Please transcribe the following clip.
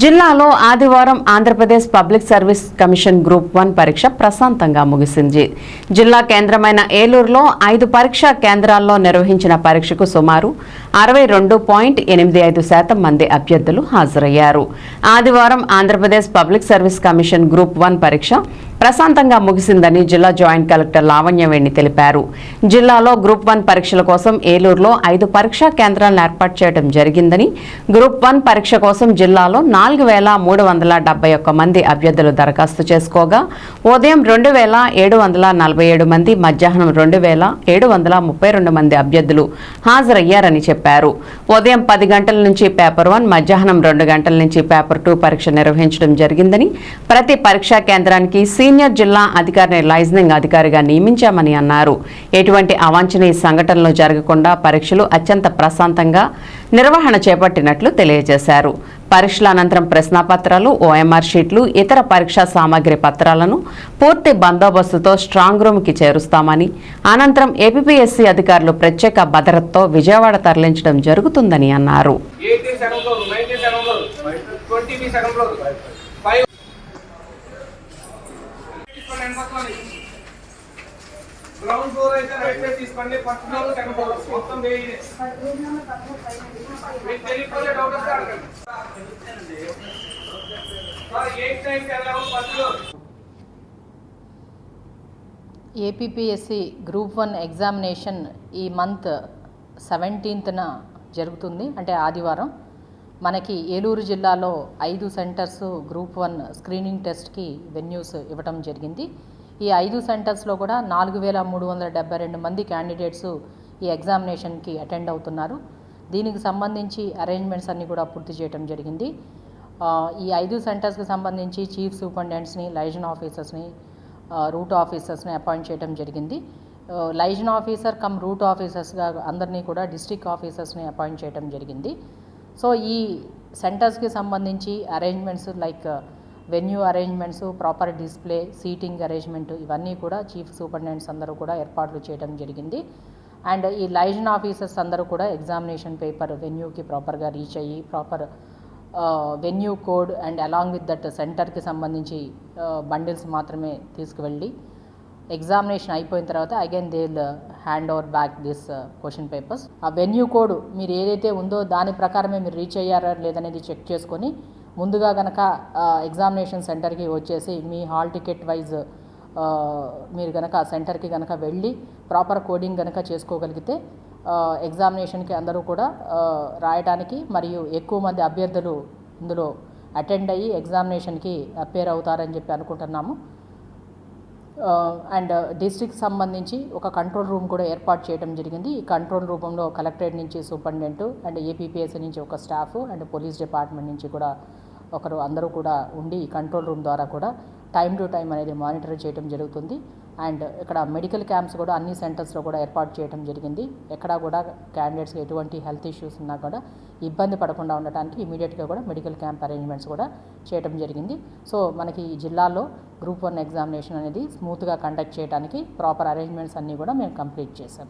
జిల్లాలో ఆదివారం Andhra Pradesh public service commission group one పరీక్ష ప్రశాంతంగా ముగిసింది. జిల్లా కేంద్రమైన ఏలూరులో ఐదు పరీక్షా కేంద్రాల్లో నిర్వహించిన పరీక్షకు సుమారు అరవై రెండు పాయింట్ ఎనిమిది ఐదు శాతం మంది అభ్యర్థులు హాజరయ్యారు. ఆదివారం Andhra Pradesh public service commission group one పరీక్ష ప్రశాంతంగా ముగిసిందని జిల్లా జాయింట్ కలెక్టర్ లావణ్యవేణి తెలిపారు. జిల్లాలో గ్రూప్ వన్ పరీక్షల కోసం ఏలూరులో ఐదు పరీక్షా కేంద్రాలను ఏర్పాటు చేయడం జరిగిందని గ్రూప్ వన్ పరీక్ష కోసం జిల్లాలో నాలుగు వేల మూడు వందల డెబ్బై ఒక్క మంది అభ్యర్థులు దరఖాస్తు చేసుకోగా ఉదయం రెండు వేల ఏడు వందల నలభై ఏడు మంది మధ్యాహ్నం రెండు వేల ఏడు వందల ముప్పై రెండు మంది అభ్యర్థులు హాజరయ్యారని చెప్పారు. ఉదయం పది గంటల నుంచి పేపర్ వన్ మధ్యాహ్నం రెండు గంటల నుంచి పేపర్ టూ పరీక్ష నిర్వహించడం జరిగిందని ప్రతి పరీక్షా కేంద్రానికి సీనియర్ జిల్లా అధికారిని లైజనింగ్ అధికారిగా నియమించామని అన్నారు. ఎటువంటి అవాంఛనీయ సంఘటనలు జరగకుండా పరీక్షలు అత్యంత ప్రశాంతంగా నిర్వహణ చేపట్టినట్లు తెలియజేశారు. పరీక్షల అనంతరం ప్రశ్నాపత్రాలు ఓఎంఆర్ షీట్లు ఇతర పరీక్షా సామాగ్రి పత్రాలను పూర్తి బందోబస్తుతో స్ట్రాంగ్ రూమ్కి చేరుస్తామని అనంతరం ఏపీఎస్సీ అధికారులు ప్రత్యేక భద్రతతో విజయవాడ తరలించడం జరుగుతుందని అన్నారు eighty second floor ninety second floor twenty B second floor five తీసుకోండి ఎనపక్కలని గ్రౌండ్ ఫ్లోర్ అయితే రైట్ సైడ్ తీసుకోండి ఫస్ట్ ఫ్లోర్ సెకండ్ ఫ్లోర్ మొత్తం వేయి. మీకు తెలియకపోతే డౌట్ వస్తే అడగండి. Sir eight nine ten eleven first floor APPSC group one examination ఈ మంత్ సెవెంటీన్త్న జరుగుతుంది అంటే ఆదివారం. మనకి ఏలూరు జిల్లాలో ఐదు సెంటర్స్ గ్రూప్ వన్ స్క్రీనింగ్ టెస్ట్కి వెన్యూస్ ఇవ్వటం జరిగింది. ఈ ఐదు సెంటర్స్లో కూడా నాలుగు వేల మూడు వందల డెబ్బై రెండు మంది క్యాండిడేట్స్ ఈ ఎగ్జామినేషన్కి అటెండ్ అవుతున్నారు. దీనికి సంబంధించి అరేంజ్మెంట్స్ అన్నీ కూడా పూర్తి చేయడం జరిగింది. ఈ ఐదు సెంటర్స్కి సంబంధించి చీఫ్ సూపరింటెండెంట్స్ని లైజన్ ఆఫీసర్స్ని రూట్ ఆఫీసర్స్ని అపాయింట్ చేయడం జరిగింది. లైజన్ ఆఫీసర్ కమ్ రూట్ ఆఫీసర్స్గా అందరినీ కూడా డిస్ట్రిక్ట్ ఆఫీసర్స్ని అపాయింట్ చేయడం జరిగింది. సో ఈ సెంటర్స్కి సంబంధించి arrangements like uh, venue arrangements proper display seating arrangement ఇవన్నీ కూడా చీఫ్ సూపరింటెండెంట్స్ అందరూ కూడా ఏర్పాట్లు చేయడం జరిగింది. అండ్ ఈ లైజన్ ఆఫీసర్స్ అందరూ కూడా ఎగ్జామినేషన్ పేపర్ వెన్యూకి ప్రాపర్గా రీచ్ అయ్యి proper uh, venue code and along with that సెంటర్కి సంబంధించి uh, బండిల్స్ మాత్రమే తీసుకువెళ్ళి ఎగ్జామినేషన్ అయిపోయిన తర్వాత again they hand over back this question papers ఆ వెన్యూ కోడ్ మీరు ఏదైతే ఉందో దాని ప్రకారమే మీరు రీచ్ అయ్యారా లేదనేది చెక్ చేసుకొని ముందుగా కనుక ఎగ్జామినేషన్ సెంటర్కి వచ్చేసి మీ హాల్ టికెట్ వైజ్ మీరు కనుక ఆ సెంటర్కి కనుక వెళ్ళి ప్రాపర్ కోడింగ్ కనుక చేసుకోగలిగితే ఎగ్జామినేషన్కి అందరూ కూడా రాయడానికి మరియు ఎక్కువ మంది అభ్యర్థులు ఇందులో అటెండ్ అయ్యి ఎగ్జామినేషన్కి అపేర్ అవుతారని చెప్పి అనుకుంటున్నాము. అండ్ డిస్ట్రిక్ట్ సంబంధించి ఒక కంట్రోల్ రూమ్ కూడా ఏర్పాటు చేయడం జరిగింది. ఈ కంట్రోల్ రూపంలో కలెక్టరేట్ నుంచి సూపరింటెండెంట్ అండ్ ఏపీపీఎస్ నుంచి ఒక స్టాఫ్ అండ్ పోలీస్ డిపార్ట్మెంట్ నుంచి కూడా ఒకరు అందరూ కూడా ఉండి ఈ కంట్రోల్ రూమ్ ద్వారా కూడా టైం టు టైం అనేది మానిటర్ చేయడం జరుగుతుంది. అండ్ ఇక్కడ మెడికల్ క్యాంప్స్ కూడా అన్ని సెంటర్స్లో కూడా ఏర్పాటు చేయడం జరిగింది. ఎక్కడా కూడా క్యాండిడేట్స్కి ఎటువంటి హెల్త్ ఇష్యూస్ ఉన్నా కూడా ఇబ్బంది పడకుండా ఉండటానికి ఇమీడియట్గా కూడా మెడికల్ క్యాంప్ అరేంజ్మెంట్స్ కూడా చేయడం జరిగింది. సో మనకి ఈ జిల్లాలో గ్రూప్ వన్ ఎగ్జామినేషన్ అనేది స్మూత్గా కండక్ట్ చేయడానికి ప్రాపర్ అరేంజ్మెంట్స్ అన్నీ కూడా మేము కంప్లీట్ చేసాం